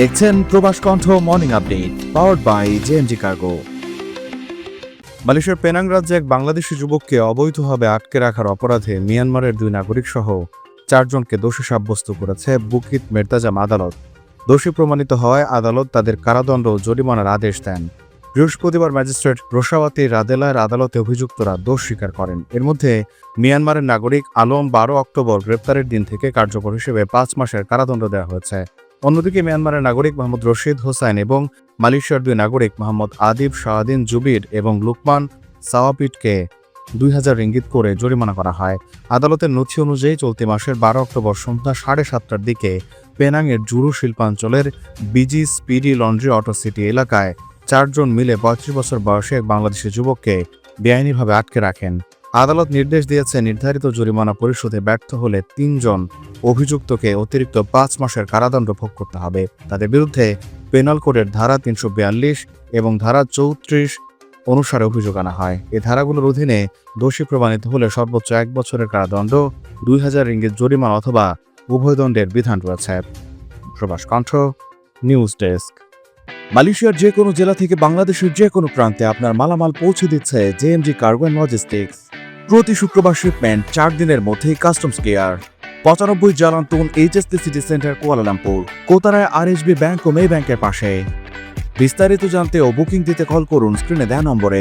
দেখছেন Probash Kantho morning update powered by JMG cargo মালয়েশিয়ার Penang রাজ্যে এক বাংলাদেশি যুবককে অবৈধভাবে আটকে রাখার অপরাধে মিয়ানমারের দুই নাগরিক সহ চারজনকে দোষী সাব্যস্ত করেছে বুকিত মেরতাজাম আদালত। দোষী প্রমাণিত হওয়ায় আদালত তাদের কারাদণ্ড জরিমানার আদেশ দেন। বৃহস্পতিবার ম্যাজিস্ট্রেট রোশাওয়াতি রাদেলার আদালতে অভিযুক্তরা দোষ স্বীকার করেন। এর মধ্যে মিয়ানমারের নাগরিক আলম বারো অক্টোবর গ্রেপ্তারের দিন থেকে কার্যকর হিসেবে পাঁচ মাসের কারাদণ্ড দেওয়া হয়েছে। অন্যদিকে মিয়ানমারের নাগরিক মোহাম্মদ রশিদ হোসাইন এবং মালয়েশিয়ার দুই নাগরিক মোহাম্মদ আদিব শাহাদিন জুবির এবং লুকমান সাওয়াপিটকে দুই হাজার রিঙ্গিত করে জরিমানা করা হয়। আদালতের নথি অনুযায়ী চলতি মাসের বারো অক্টোবর সন্ধ্যা সাড়ে সাতটার দিকে পেনাংয়ের Juru শিল্পাঞ্চলের busy speedy laundry auto city এলাকায় চারজন মিলে পঁয়ত্রিশ বছর বয়সে এক বাংলাদেশি যুবককে বেআইনিভাবে আটকে রাখেন। আদালত নির্দেশ দিয়েছে নির্ধারিত জরিমানা পরিশোধে ব্যর্থ হলে তিনজন অভিযুক্তকে অতিরিক্ত পাঁচ মাসের কারাদণ্ড ভোগ করতে হবে। তাদের বিরুদ্ধে পেনাল কোডের ধারা তিনশো বিয়াল্লিশ এবং ধারা চৌত্রিশ অনুসারে অভিযোগ আনা হয়। এ ধারাগুলোর অধীনে দোষী প্রমাণিত হলে সর্বোচ্চ এক বছরের কারাদণ্ড, দুই হাজার রিঙ্গিত জরিমানা অথবা উভয়দণ্ডের বিধান রয়েছে। প্রবাস কণ্ঠ, নিউজ ডেস্ক। মালয়েশিয়ার যে কোনো জেলা থেকে বাংলাদেশের যে কোনো প্রান্তে আপনার মালামাল পৌঁছে দিচ্ছে জেএমজি কার্গো অ্যান্ড লজিস্টিক্স। প্রতি শুক্রবার শিপমেন্ট চার দিনের মধ্যেই কাস্টমস কেয়ার পঁচানব্বই Jalan Tun HST city centre Kuala Lumpur. Kotaraya RSB bank ও মে ব্যাংকের পাশে। বিস্তারিত জানতে ও বুকিং দিতে কল করুন স্ক্রিনে দেয়া নম্বরে।